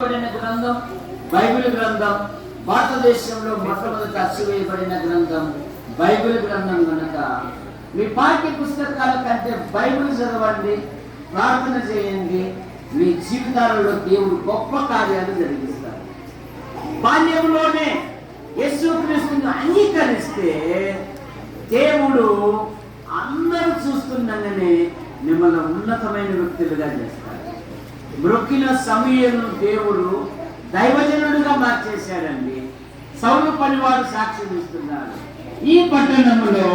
గ్రంథం బైబిల్ గ్రంథం భారతదేశంలో మొట్టమొదటి అచ్చువేయబడిన గ్రంథం బైబిల్ గ్రంథం కనుక మీ పాఠ్య పుస్తకాల కంటే బైబిల్ చదవండి ప్రార్థన చేయండి మీ జీవితాలలో దేవుడు గొప్ప కార్యాలు జరిగిస్తారు. బాల్యంలోనే యేసుక్రీస్తుని అంగీకరిస్తే దేవుడు అందరూ చూస్తుండగానే మిమ్మల్ని ఉన్నతమైన వ్యక్తులుగా చేస్తారు. మ్రొక్కిన సమయను దేవుడు దైవజనుడిగా మార్చేశాడండి. సౌలు పనివారు సాక్ష్యం ఇస్తున్నారు. ఈ పట్టణంలో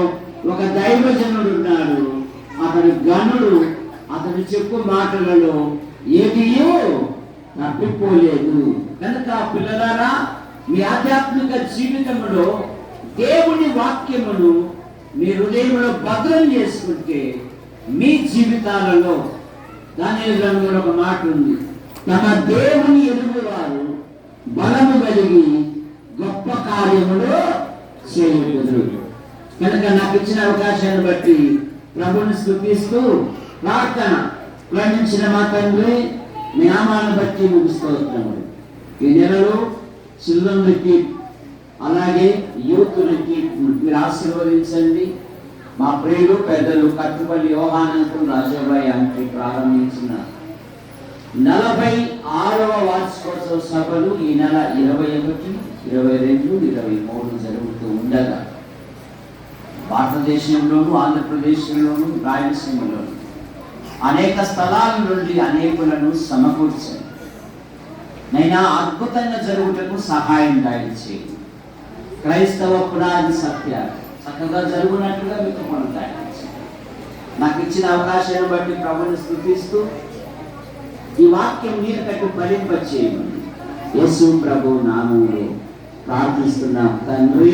ఒక దైవజనుడు ఉన్నాడు అతని గనుడు అతని చెప్పు మాటలలో ఏదియో తప్పిపోలేదు. కనుక పిల్లలారా మీ ఆధ్యాత్మిక జీవితంలో దేవుని వాక్యమును మీ హృదయంలో భద్రం చేసుకుంటే మీ జీవితాలలో దాని రంగులో ఒక మాట ఉంది తమ దేవుని ఎదుగువారు బలము కలిగి గొప్ప కార్యములు చేయగలరు. కనుక నాకు ఇచ్చిన అవకాశాన్ని బట్టి ప్రభుని స్థుతిస్తూ ప్రార్థన ప్రణించిన మా తండ్రి నామాన్ని బట్టి ముగిస్తూ ఈ నెలలో చిల్డ్రన్ రిపీట్ అలాగే యూత్ రిపీట్ మీరు ఆశీర్వదించండి. మా ప్రియులు పెద్దలు కట్టుబడి యోహానంతం రాజాబాయి అంటే ప్రారంభించిన నలభై ఆరవ వార్షికోత్సవ సభలు ఈ నెల ఇరవై ఒకటి ఇరవై రెండు ఇరవై మూడు జరుగుతూ ఉండగా భారతదేశంలోను ఆంధ్రప్రదేశ్లోను రాయలసీమలోను అనేక స్థలాల నుండి అనేకులను సమకూర్చారు. నైనా అద్భుతంగా జరుగుటకు సహాయం దాయించేది క్రైస్తవ పునాది సత్యాలు చక్కగా జరుగునట్లుగా మీకు మనం నాకు ఇచ్చిన అవకాశాన్ని బట్టి ప్రభుని స్థుతిస్తూ ఈ వాక్యం మీరు కట్టు ఫలింపచేయమని యేసు ప్రభు నామంలో ప్రార్థిస్తున్నాం. తండ్రి